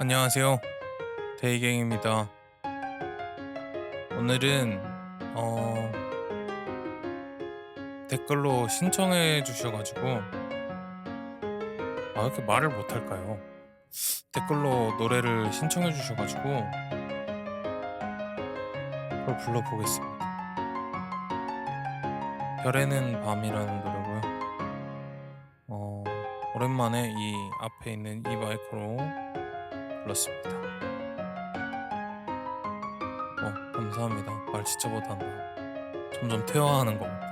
안녕하세요. 데이갱입니다. 오늘은 어 댓글로 신청해 주셔가지고 아 이렇게 말을 못할까요? 댓글로 노래를 신청해 주셔가지고 그걸 불러보겠습니다. 별에는 밤이라는 노래고요. 어 오랜만에 이 앞에 있는 이 마이크로 불렀습니다. 어, 감사합니다. 말 진짜 못한다. 점점 퇴화하는 것 같아.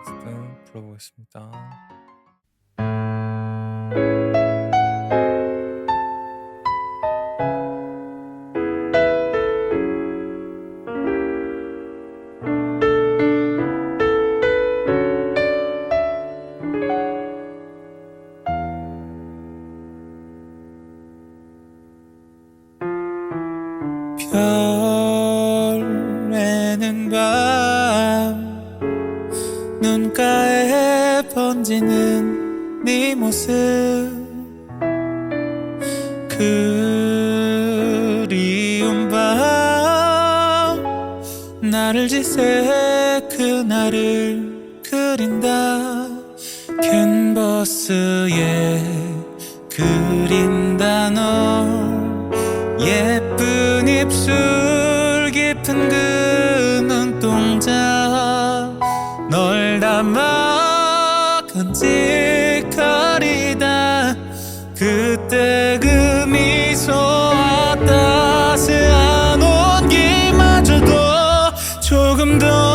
어쨌든 불러보겠습니다. 네 모습. 그리운 밤 나를 지새 그날을 그린다. 캔버스에 그린다 널 예쁜 입술 깊은 그 눈동자. 널 담아 간직하리다 그때 그 미소와 따스한 온기마저도 조금 더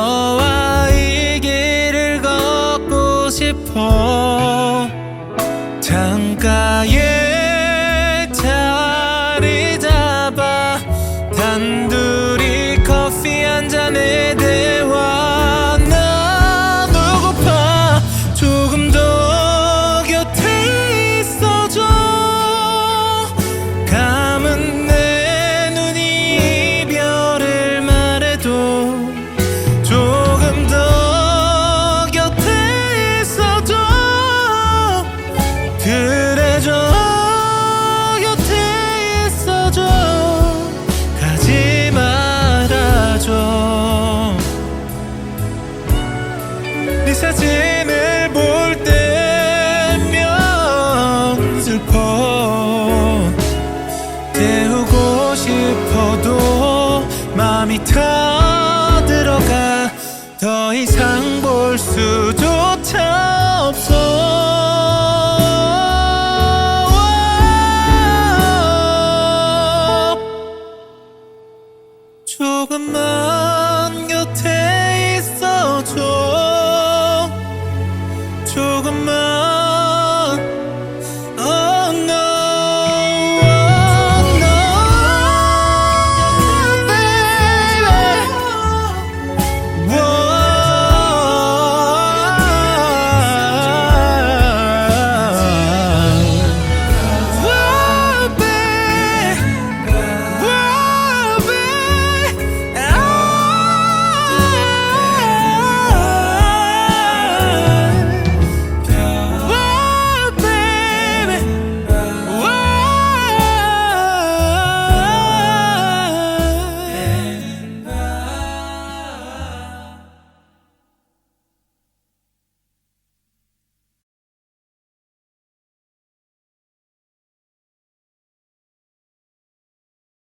너와 이 길을 걷고 싶어. 창가에 사진을 볼 때면 슬퍼. 태우고 싶어도 마음이 타들어가 더 이상 볼 수조차